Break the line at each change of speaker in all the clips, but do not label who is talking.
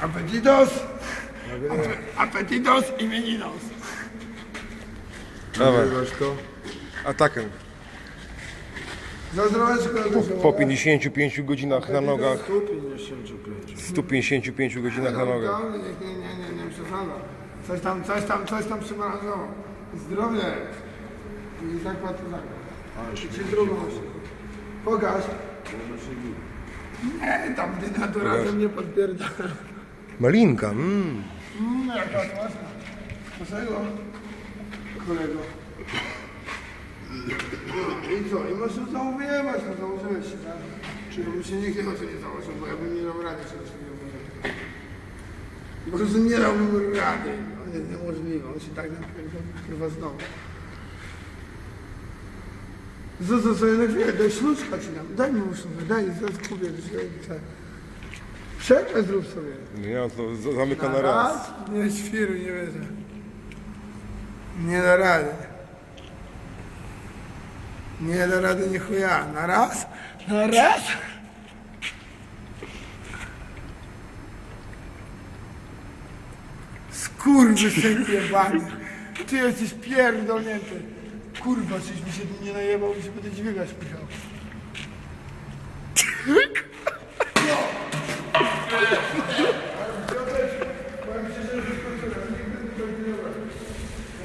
Apetitos! Ape- Apetitos i meninos.
Dawaj,
to?
atakiem.
Za zdroweczko
Po 55 godzinach na nogach,
155.
155 godzinach na nogach.
Nie, nie, nie, nie, nie przesada. Coś tam, coś tam, coś tam przymrażało. Zdrowie. I zakład to zakład. I ci drugą. Pokaż. Nie, tam denaturazem nie podpierdala.
Malinka, mmm.
Mmm, jaka smaczna. Proszę kolego. I co? I masz to załowywać, no założyłeś się, tak? Czy bym się nigdy o to nie założył, bo ja bym nie dał rady czegoś takiego. Po prostu nie dałbym rady. On jest niemożliwe, on się tak napierdol, kurwa znowu. Został sobie na chwilę, daj śluczka ci dam, daj mi uszówkę, daj, zaraz kupię, że tak. Przerwę zrób sobie.
Ja to z- zamyka na raz.
Nie świruj, nie wierzę. Nie da rady. Nie da rady nie chuja. Na raz? Na raz? Skurwy syn jebany. Ty jesteś pierdolnięty. Kurwa, czyś mi się nie najebał, mi się będę dźwigać musiał.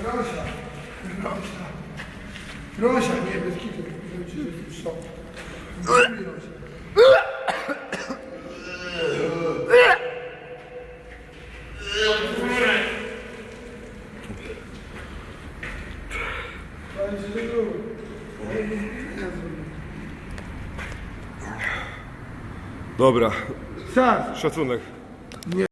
Rosia. Rosia. Rosia, nie, bez kitu. Lubi.
Dobra,
Czas.
szacunek.